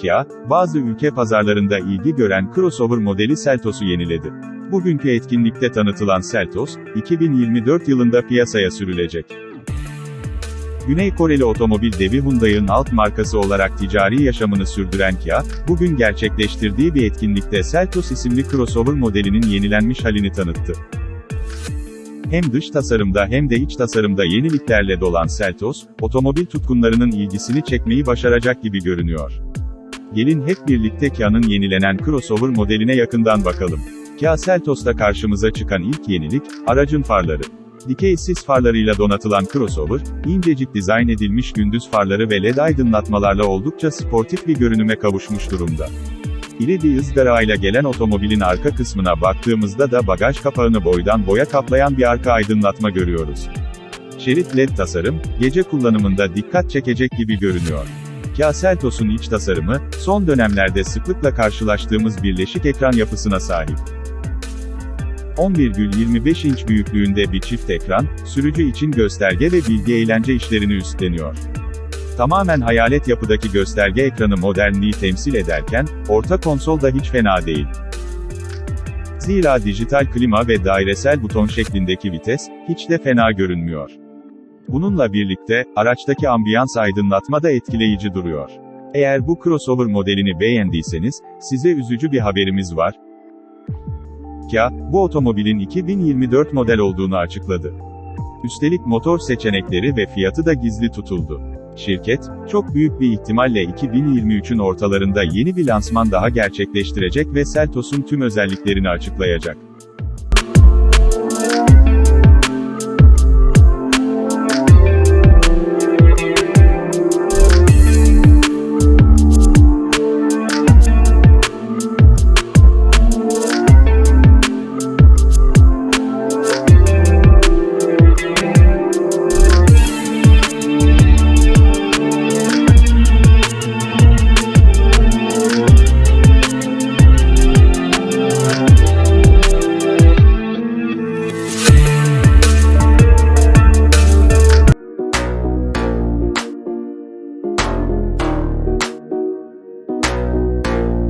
Kia, bazı ülke pazarlarında ilgi gören crossover modeli Seltos'u yeniledi. Bugünkü etkinlikte tanıtılan Seltos, 2024 yılında piyasaya sürülecek. Güney Koreli otomobil devi Hyundai'ın alt markası olarak ticari yaşamını sürdüren Kia, bugün gerçekleştirdiği bir etkinlikte Seltos isimli crossover modelinin yenilenmiş halini tanıttı. Hem dış tasarımda hem de iç tasarımda yeniliklerle dolan Seltos, otomobil tutkunlarının ilgisini çekmeyi başaracak gibi görünüyor. Gelin hep birlikte Kia'nın yenilenen crossover modeline yakından bakalım. Kia Seltos'ta karşımıza çıkan ilk yenilik, aracın farları. Dikey sis farlarıyla donatılan crossover, incecik dizayn edilmiş gündüz farları ve led aydınlatmalarla oldukça sportif bir görünüme kavuşmuş durumda. İri bir ızgarayla gelen otomobilin arka kısmına baktığımızda da bagaj kapağını boydan boya kaplayan bir arka aydınlatma görüyoruz. Şerit led tasarım, gece kullanımında dikkat çekecek gibi görünüyor. Kia Seltos'un iç tasarımı, son dönemlerde sıklıkla karşılaştığımız birleşik ekran yapısına sahip. 11,25 inç büyüklüğünde bir çift ekran, sürücü için gösterge ve bilgi eğlence işlerini üstleniyor. Tamamen hayalet yapıdaki gösterge ekranı modernliği temsil ederken, orta konsol da hiç fena değil. Zira dijital klima ve dairesel buton şeklindeki vites, hiç de fena görünmüyor. Bununla birlikte, araçtaki ambiyans aydınlatma da etkileyici duruyor. Eğer bu crossover modelini beğendiyseniz, size üzücü bir haberimiz var. Kia, bu otomobilin 2024 model olduğunu açıkladı. Üstelik motor seçenekleri ve fiyatı da gizli tutuldu. Şirket, çok büyük bir ihtimalle 2023'ün ortalarında yeni bir lansman daha gerçekleştirecek ve Seltos'un tüm özelliklerini açıklayacak.